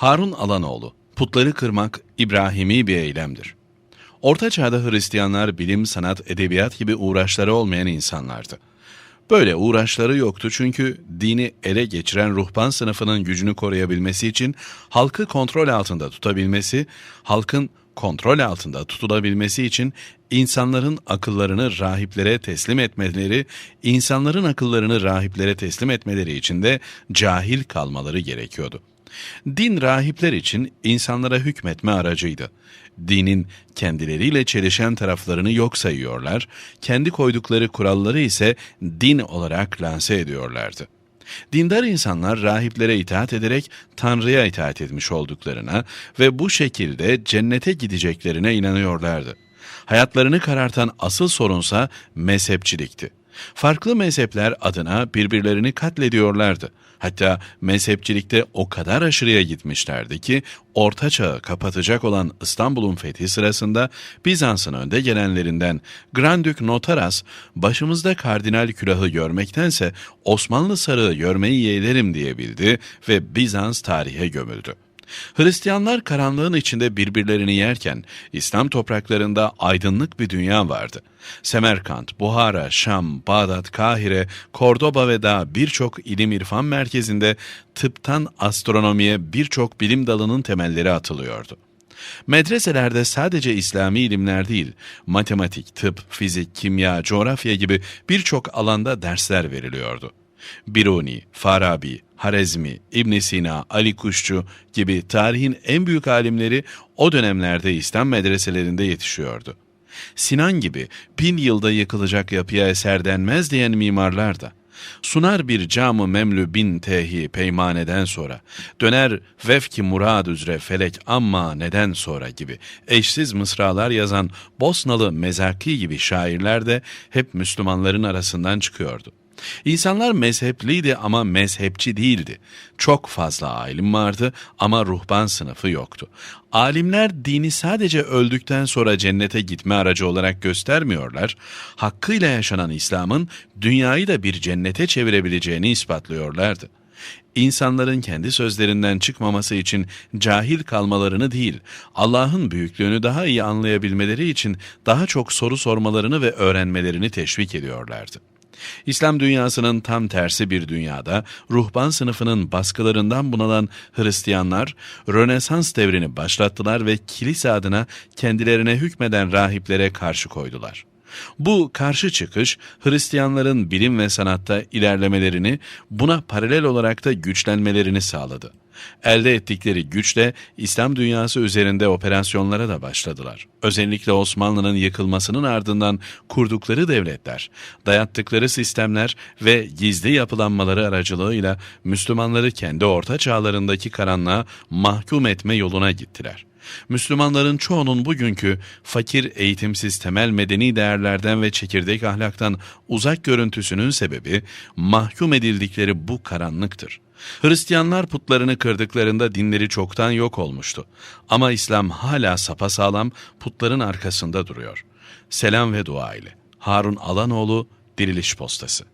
Harun Alanoğlu, putları kırmak İbrahimi bir eylemdir. Orta çağda Hristiyanlar bilim, sanat, edebiyat gibi uğraşları olmayan insanlardı. Böyle uğraşları yoktu çünkü dini ele geçiren ruhban sınıfının gücünü koruyabilmesi için halkı kontrol altında tutabilmesi, halkın kontrol altında tutulabilmesi için insanların akıllarını rahiplere teslim etmeleri, insanların akıllarını rahiplere teslim etmeleri için de cahil kalmaları gerekiyordu. Din rahipler için insanlara hükmetme aracıydı. Dinin kendileriyle çelişen taraflarını yok sayıyorlar, kendi koydukları kuralları ise din olarak lanse ediyorlardı. Dindar insanlar rahiplere itaat ederek Tanrı'ya itaat etmiş olduklarına ve bu şekilde cennete gideceklerine inanıyorlardı. Hayatlarını karartan asıl sorunsa mezhepçilikti. Farklı mezhepler adına birbirlerini katlediyorlardı. Hatta mezhepçilikte o kadar aşırıya gitmişlerdi ki Orta Çağ'ı kapatacak olan İstanbul'un fethi sırasında Bizans'ın önde gelenlerinden Grandük Notaras başımızda kardinal külahı görmektense Osmanlı sarığı görmeyi yeğlerim diyebildi ve Bizans tarihe gömüldü. Hristiyanlar karanlığın içinde birbirlerini yerken İslam topraklarında aydınlık bir dünya vardı. Semerkant, Buhara, Şam, Bağdat, Kahire, Kordoba ve daha birçok ilim irfan merkezinde tıptan astronomiye birçok bilim dalının temelleri atılıyordu. Medreselerde sadece İslami ilimler değil, matematik, tıp, fizik, kimya, coğrafya gibi birçok alanda dersler veriliyordu. Biruni, Farabi, Harezmi, İbn Sina, Ali Kuşçu gibi tarihin en büyük alimleri o dönemlerde İslam medreselerinde yetişiyordu. Sinan gibi bin yılda yıkılacak yapıya eser denmez diyen mimarlar da, sunar bir camı memlü bin tehi peymaneden sonra, döner vefki murad üzere felek amma neden sonra gibi eşsiz mısralar yazan Bosnalı Mezaki gibi şairler de hep Müslümanların arasından çıkıyordu. İnsanlar mezhepliydi ama mezhepçi değildi. Çok fazla alim vardı ama ruhban sınıfı yoktu. Alimler dini sadece öldükten sonra cennete gitme aracı olarak göstermiyorlar, hakkıyla yaşanan İslam'ın dünyayı da bir cennete çevirebileceğini ispatlıyorlardı İnsanların kendi sözlerinden çıkmaması için cahil kalmalarını değil, Allah'ın büyüklüğünü daha iyi anlayabilmeleri için daha çok soru sormalarını ve öğrenmelerini teşvik ediyorlardı. İslam dünyasının tam tersi bir dünyada ruhban sınıfının baskılarından bunalan Hristiyanlar Rönesans devrini başlattılar ve kilise adına kendilerine hükmeden rahiplere karşı koydular. Bu karşı çıkış Hristiyanların bilim ve sanatta ilerlemelerini, buna paralel olarak da güçlenmelerini sağladı. Elde ettikleri güçle İslam dünyası üzerinde operasyonlara da başladılar. Özellikle Osmanlı'nın yıkılmasının ardından kurdukları devletler, dayattıkları sistemler ve gizli yapılanmaları aracılığıyla Müslümanları kendi orta çağlarındaki karanlığa mahkum etme yoluna gittiler. Müslümanların çoğunun bugünkü fakir, eğitimsiz temel medeni değerlerden ve çekirdek ahlaktan uzak görüntüsünün sebebi mahkum edildikleri bu karanlıktır. Hristiyanlar putlarını kırdıklarında dinleri çoktan yok olmuştu. Ama İslam hala sapasağlam putların arkasında duruyor. Selam ve dua ile. Harun Alanoğlu, Diriliş Postası